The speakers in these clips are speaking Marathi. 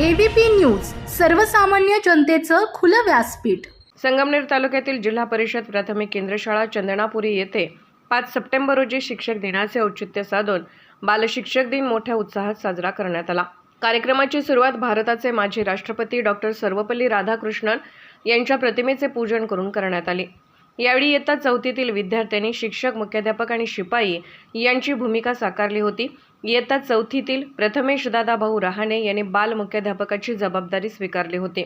एबीपी न्यूज सर्वसामान्य जनतेचं खुलं व्यासपीठ. संगमनेर तालुक्यातील जिल्हा परिषद प्राथमिक केंद्र शाळा चंदनापुरी येथे पाच सप्टेंबर रोजी शिक्षक दिनाचे औचित्य साधून बालशिक्षक दिन मोठ्या उत्साहात साजरा करण्यात आला. कार्यक्रमाची सुरुवात भारताचे माजी राष्ट्रपती डॉक्टर सर्वपल्ली राधाकृष्णन यांच्या प्रतिमेचे पूजन करून करण्यात आले. यावेळी इयत्ता चौथीतील विद्यार्थ्यांनी शिक्षक मुख्याध्यापक आणि शिपाई यांची भूमिका साकारली होती. इयत्ता चौथीतील प्रथमेश दादाभाऊ रहाणे यांनी बाल मुख्याध्यापकाची जबाबदारी स्वीकारली होती.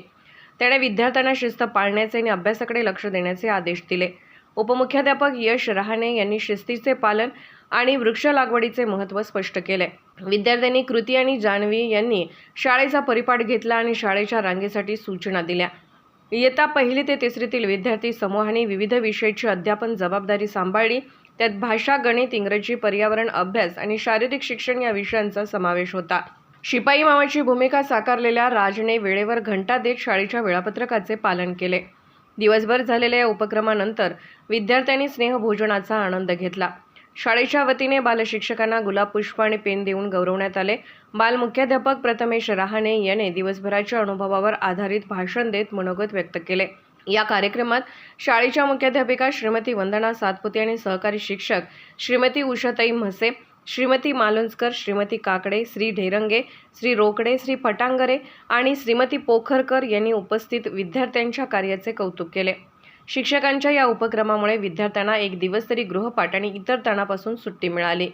त्याने विद्यार्थ्यांना शिस्त पाळण्याचे आणि अभ्यासाकडे लक्ष देण्याचे आदेश दिले. उपमुख्याध्यापक यश रहाणे यांनी शिस्तीचे पालन आणि वृक्ष लागवडीचे महत्त्व स्पष्ट केले. विद्यार्थ्यांनी कृती आणि जान्हवी यांनी शाळेचा परिपाठ घेतला आणि शाळेच्या रांगेसाठी सूचना दिल्या. इयत्ता पहिली ते तिसरीतील विद्यार्थी समूहाने विविध विषयाची अध्यापन जबाबदारी सांभाळली त्यात भाषा गणित इंग्रजी पर्यावरण अभ्यास आणि शारीरिक शिक्षण या विषयांचा समावेश होता. शिपाई मामाची भूमिका साकारलेल्या राजने वेळेवर घंटा देत शाळेच्या वेळापत्रकाचे पालन केले. दिवसभर झालेल्या या उपक्रमानंतर विद्यार्थ्यांनी स्नेहभोजनाचा आनंद घेतला. शाळेच्या वतीने बालशिक्षकांना गुलाब पुष्प आणि पेन देऊन गौरवण्यात आले. बाल मुख्याध्यापक प्रथमेश रहाणे याने दिवसभराच्या अनुभवावर आधारित भाषण देत मनोगत व्यक्त केले. या कार्यक्रमात शाळेच्या मुख्याध्यापिका श्रीमती वंदना सातपुते आणि सहकारी शिक्षक श्रीमती उषाताई म्हसे श्रीमती मालुंजकर श्रीमती काकडे श्री ढेरंगे श्री रोकडे श्री फटांगरे आणि श्रीमती पोखरकर यांनी उपस्थित विद्यार्थ्यांच्या कार्याचे कौतुक केले. शिक्षकांच्या या उपक्रमामुळे विद्यार्थ्यांना एक दिवस तरी गृहपाठ आणि इतर तणापासून सुट्टी मिळाली.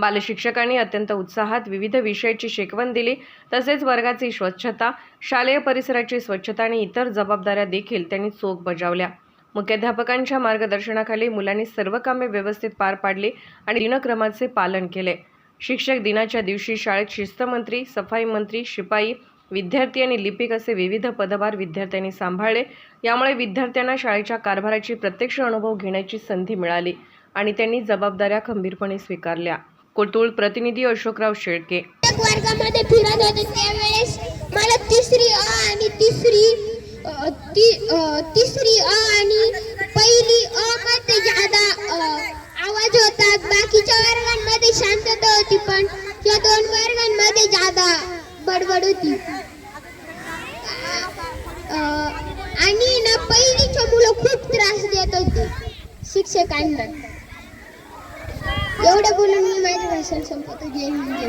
बालशिक्षकांनी अत्यंत उत्साहात विविध विषयाची शिकवण दिली तसेच वर्गाची स्वच्छता शालेय परिसराची स्वच्छता आणि इतर जबाबदाऱ्या देखील त्यांनी चोख बजावल्या. मुख्याध्यापकांच्या मार्गदर्शनाखाली मुलांनी सर्व कामे व्यवस्थित पार पाडली आणि दिनक्रमाचे पालन केले. शिक्षक दिनाच्या दिवशी शाळेत शिस्तमंत्री सफाई मंत्री शिपाई विद्यार्थी आणि लिपिक असे विविध पदभार विद्यार्थ्यांनी सांभाळले. यामुळे विद्यार्थ्यांना शाळेच्या कारभाराची प्रत्यक्ष अनुभव घेण्याची संधी मिळाली आणि त्यांनी जबाबदाऱ्या खंबीरपणे स्वीकारल्या. कोतुळ प्रतिनिधी अशोकराव शेळके. वर्गामध्ये फिरत होते. त्यावेळेस मला तिसरी अ आणि तिसरी ती तिसरी अ आणि पहिली अ मध्ये ज्यादा आवाज होता. बाकीच्या वर्गांमध्ये शांतता होती पण या दोन वर्गांमध्ये ज्यादा बडबड होती. आणि ना पहिलीच्या मुलं खूप त्रास देत होते शिक्षकांना. एवढं बोलून मी माझी भाषण संपवतो. जय हिंद जय